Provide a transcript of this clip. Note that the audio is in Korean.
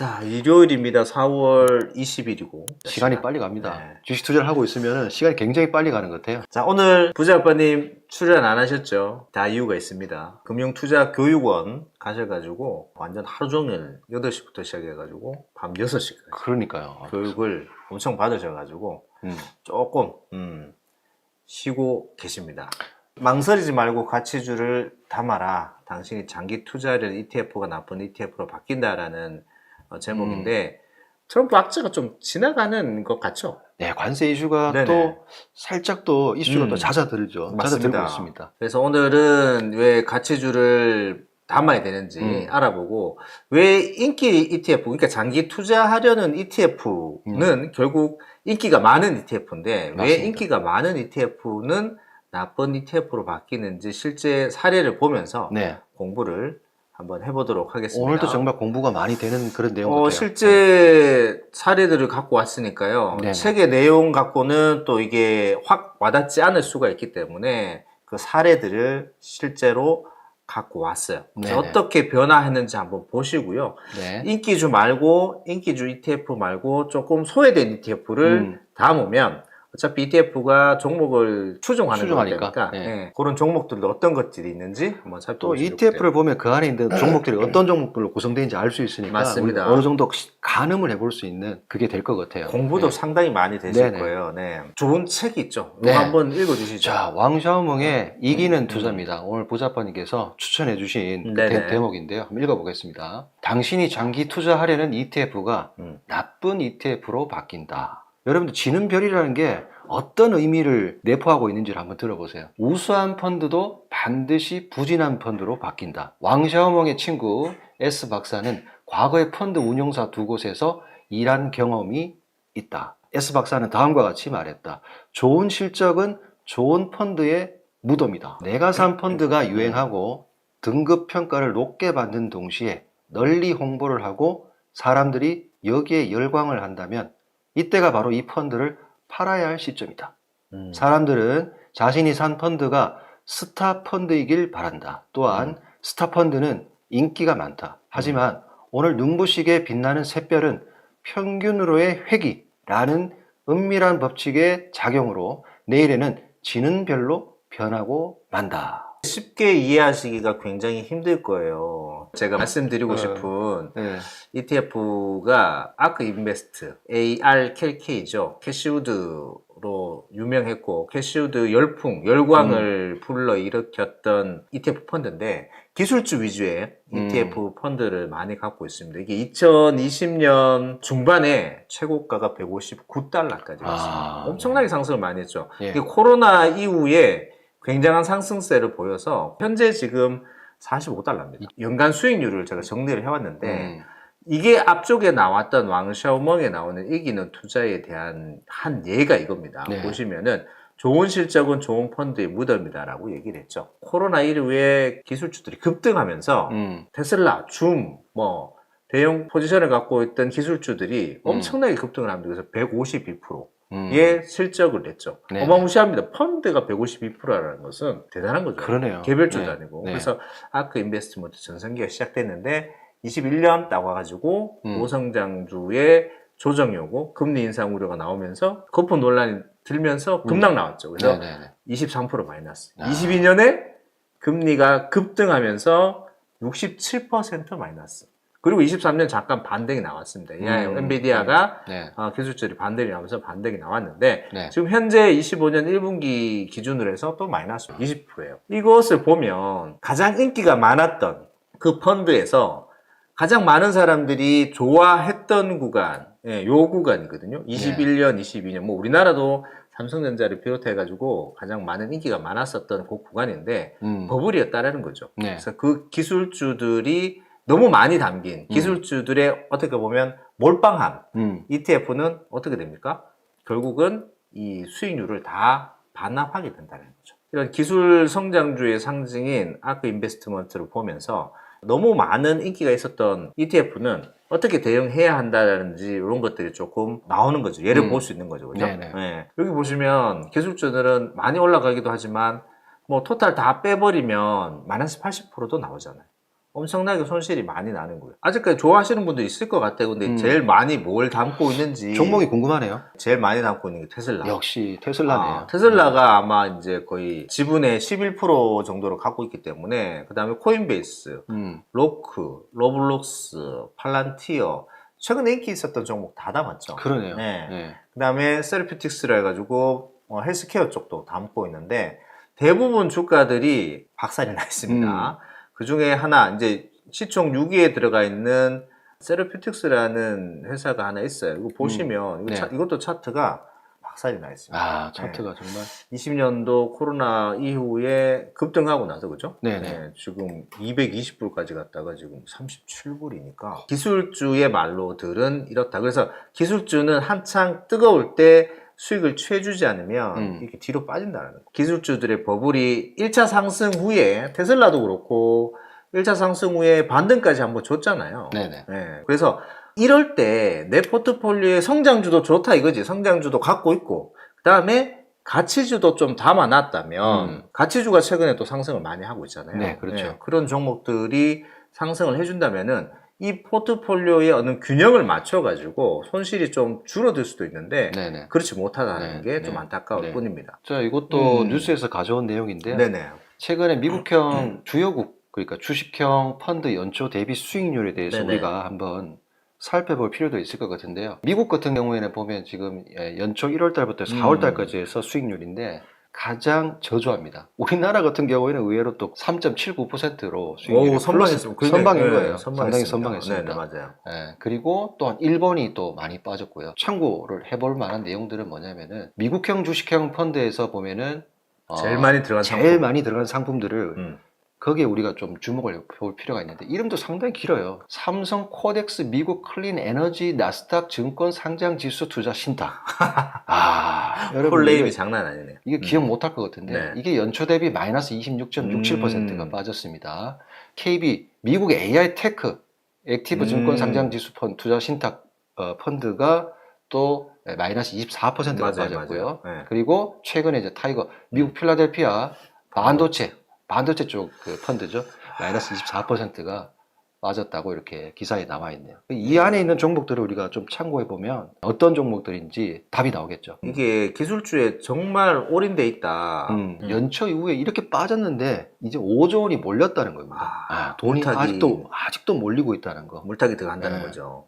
자, 일요일입니다. 4월 20일이고. 시간이 빨리 갑니다. 네. 주식 투자를 하고 있으면 시간이 굉장히 빨리 가는 것 같아요. 자, 오늘 부자 아빠님 출연 안 하셨죠? 다 이유가 있습니다. 금융투자교육원 가셔가지고 완전 하루 종일 8시부터 시작해가지고 밤 6시까지 그러니까요. 교육을 엄청 받으셔가지고 음. 조금 음, 쉬고 계십니다. 망설이지 말고 가치주를 담아라. 당신이 장기 투자를 ETF가 나쁜 ETF로 바뀐다라는 어, 제목인데 음. 트럼프 악재가 좀 지나가는 것 같죠? 네, 관세 이슈가 네네. 또 살짝 또 이슈로 음. 또 잦아들죠. 잦아들고 있습니다. 그래서 오늘은 왜 가치주를 담아야 되는지 음. 알아보고 왜 인기 ETF, 그러니까 장기 투자하려는 ETF는 결국 인기가 많은 ETF인데 왜 음. 맞습니다. 인기가 많은 ETF는 나쁜 ETF로 바뀌는지 실제 사례를 보면서 네. 공부를 한번 해보도록 하겠습니다. 오늘도 정말 공부가 많이 되는 그런 내용 어, 같아요. 실제 사례들을 갖고 왔으니까요. 네네. 책의 내용 갖고는 또 이게 확 와닿지 않을 수가 있기 때문에 그 사례들을 실제로 갖고 왔어요. 네네. 어떻게 변화했는지 한번 보시고요. 네. 인기주 말고 인기주 ETF 말고 조금 소외된 ETF를 음. 담으면 어차피 ETF가 종목을 추종하는 추종하니까. 거니까 네. 그런 종목들도 어떤 것들이 있는지 한번 또 살펴보시죠. ETF를 보면 그 안에 있는 종목들이 어떤 종목들로 구성되는지 알 수 있으니까 맞습니다. 우리 어느 정도 가늠을 해볼 수 있는 그게 될 것 같아요. 공부도 네. 상당히 많이 되실 네네. 거예요. 네. 좋은 책이 있죠. 네. 한번 읽어주시죠. 자, 왕샤오몽의 이기는 음. 투자입니다. 오늘 보자빠님께서 추천해 주신 그 네네. 대, 대목인데요. 한번 읽어보겠습니다. 당신이 장기 투자하려는 ETF가 음. 나쁜 ETF로 바뀐다. 여러분들 지는 별이라는 게 어떤 의미를 내포하고 있는지를 한번 들어보세요. 우수한 펀드도 반드시 부진한 펀드로 바뀐다. 왕샤오몽의 친구 S 박사는 과거에 펀드 운용사 두 곳에서 일한 경험이 있다. S 박사는 다음과 같이 말했다. 좋은 실적은 좋은 펀드의 무덤이다. 내가 산 펀드가 유행하고 등급 평가를 높게 받는 동시에 널리 홍보를 하고 사람들이 여기에 열광을 한다면 이때가 바로 이 펀드를 팔아야 할 시점이다. 음. 사람들은 자신이 산 펀드가 스타 펀드이길 바란다. 또한 스타 펀드는 인기가 많다. 하지만 오늘 눈부시게 빛나는 샛별은 평균으로의 회귀라는 은밀한 법칙의 작용으로 내일에는 지는 별로 변하고 만다. 쉽게 이해하시기가 굉장히 힘들 거예요. 제가 말씀드리고 어. 싶은 네. ETF가 아크 인베스트 ARKK죠. 캐시우드로 유명했고 캐시우드 열풍, 열광을 불러 일으켰던 ETF 펀드인데 기술주 위주의 음. ETF 펀드를 많이 갖고 있습니다. 이게 2020년 중반에 최고가가 159달러까지 갔습니다. 아, 엄청나게 상승을 많이 했죠. 예. 이게 코로나 이후에 굉장한 상승세를 보여서 현재 지금 45달러입니다. 연간 수익률을 제가 정리를 해왔는데 음. 이게 앞쪽에 나왔던 왕샤오멍에 나오는 이기는 투자에 대한 한 예가 이겁니다. 네. 보시면은 좋은 실적은 좋은 펀드의 무덤이다라고 얘기를 했죠. 코로나 이후에 기술주들이 급등하면서 음. 테슬라, 줌, 뭐 대형 포지션을 갖고 있던 기술주들이 음. 엄청나게 급등을 합니다. 그래서 152%. 음. 의 실적을 냈죠. 네. 어마무시합니다. 펀드가 152%라는 것은 대단한 거죠. 그러네요. 개별주도 네. 아니고. 네. 그래서 아크 인베스트먼트 전성기가 시작됐는데 21년 나와가지고 음. 고성장주의 조정이 오고 금리 인상 우려가 나오면서 거품 논란이 들면서 급락 나왔죠. 그래서 음. 네네 네. 23% 마이너스. 아. 22년에 금리가 급등하면서 67% 마이너스. 그리고 23년 잠깐 반등이 나왔습니다. 이 음. 엔비디아가 네. 아, 기술적이 반등이 나오면서 반등이 나왔는데 네. 지금 현재 25년 1분기 기준으로 해서 또 마이너스 20%예요. 이것을 보면 가장 인기가 많았던 그 펀드에서 가장 많은 사람들이 좋아했던 구간, 예, 요 구간이거든요. 21년, 22년. 뭐 우리나라도 삼성전자를 비롯해 가지고 가장 많은 인기가 많았었던 그 구간인데 음. 버블이었다라는 거죠. 네. 그래서 그 기술주들이 너무 많이 담긴 기술주들의 어떻게 보면 몰빵함, 음. ETF는 어떻게 됩니까? 결국은 이 수익률을 다 반납하게 된다는 거죠. 이런 기술 성장주의 상징인 아크 인베스트먼트를 보면서 너무 많은 인기가 있었던 ETF는 어떻게 대응해야 한다든지 이런 것들이 조금 나오는 거죠. 예를 음. 볼수 있는 거죠. 그죠? 네. 여기 보시면 기술주들은 많이 올라가기도 하지만 뭐 토탈 다 빼버리면 마이너스 80%도 나오잖아요. 엄청나게 손실이 많이 나는 거예요. 아직까지 좋아하시는 분도 있을 것 같아요. 근데 음. 제일 많이 뭘 담고 있는지 종목이 궁금하네요. 제일 많이 담고 있는 게 테슬라. 역시 테슬라네요. 아, 테슬라가 아마 이제 거의 지분의 11% 정도를 갖고 있기 때문에 그 다음에 코인베이스, 음, 로크, 로블록스, 팔란티어 최근에 인기 있었던 종목 다 담았죠. 그러네요. 네. 네. 그 다음에 세르피틱스라 해가지고 어, 헬스케어 쪽도 담고 있는데 대부분 주가들이 박살이 나 있습니다. 음. 그 중에 하나 이제 시총 6위에 들어가 있는 세르피틱스라는 회사가 하나 있어요. 이거 보시면 이거 네. 차- 이것도 차트가 박살이 나 있습니다. 아, 차트가 정말. 20년도 코로나 이후에 급등하고 나서 그죠? 네네. 지금 220불까지 갔다가 지금 37불이니까 기술주의 말로들은 이렇다. 그래서 기술주는 한창 뜨거울 때 수익을 취해주지 않으면 음. 이렇게 뒤로 빠진다는 거. 기술주들의 버블이 1차 상승 후에 테슬라도 그렇고 1차 상승 후에 반등까지 한번 줬잖아요. 네네. 네, 그래서 이럴 때 내 포트폴리오에 성장주도 좋다 이거지. 성장주도 갖고 있고 그 다음에 가치주도 좀 담아놨다면 음. 가치주가 최근에 또 상승을 많이 하고 있잖아요. 네, 그렇죠. 그런 종목들이 상승을 해준다면은 이 포트폴리오의 어느 균형을 맞춰가지고 손실이 좀 줄어들 수도 있는데 네네. 그렇지 못하다는 네, 게좀 네, 안타까울 네. 뿐입니다. 자, 이것도 음. 뉴스에서 가져온 내용인데요. 네네. 최근에 미국형 주요국, 그러니까 주식형 펀드 연초 대비 수익률에 대해서 네네. 우리가 한번 살펴볼 필요도 있을 것 같은데요. 미국 같은 경우에는 보면 지금 예, 연초 1월 달부터 4월 음. 달까지 해서 수익률인데 가장 저조합니다. 우리나라 같은 경우에는 의외로 또 3.79%로 수익률이 오, 선방했습니다. 굉장히, 선방인 네, 거예요. 상당히 선방했습니다. 선방했습니다. 네 네, 맞아요. 예, 그리고 또한 일본이 또 많이 빠졌고요. 참고를 해볼 만한 내용들은 뭐냐면은 미국형 주식형 펀드에서 보면은 어, 제일 많이 들어간 제일 상품. 많이 들어간 상품들을 음. 거기에 우리가 좀 주목을 볼 필요가 있는데 이름도 상당히 길어요. 삼성 코덱스 미국 클린 에너지 나스닥 증권 상장 지수 투자 신탁. 아, 여러분 콜레임이 이게, 장난 아니네요. 이게 기억 못할 것 같은데 네. 이게 연초 대비 마이너스 26.67%가 음. 빠졌습니다. KB 미국 AI 테크 액티브 증권 음. 상장 지수 펀드 투자 신탁 어, 펀드가 또 마이너스 24%가 맞아요, 빠졌고요. 맞아요. 네. 그리고 최근에 이제 타이거 미국 필라델피아 반도체 반도체 쪽 그 펀드죠 마이너스 24%가 빠졌다고 이렇게 기사에 나와 있네요. 이 안에 있는 종목들을 우리가 좀 참고해 보면 어떤 종목들인지 답이 나오겠죠. 이게 기술주에 정말 올인돼 있다. 음, 음. 연초 이후에 이렇게 빠졌는데 이제 5조 원이 몰렸다는 겁니다. 아, 아, 돈이 물타기. 아직도 아직도 몰리고 있다는 거. 물타기 들어간다는 네. 거죠.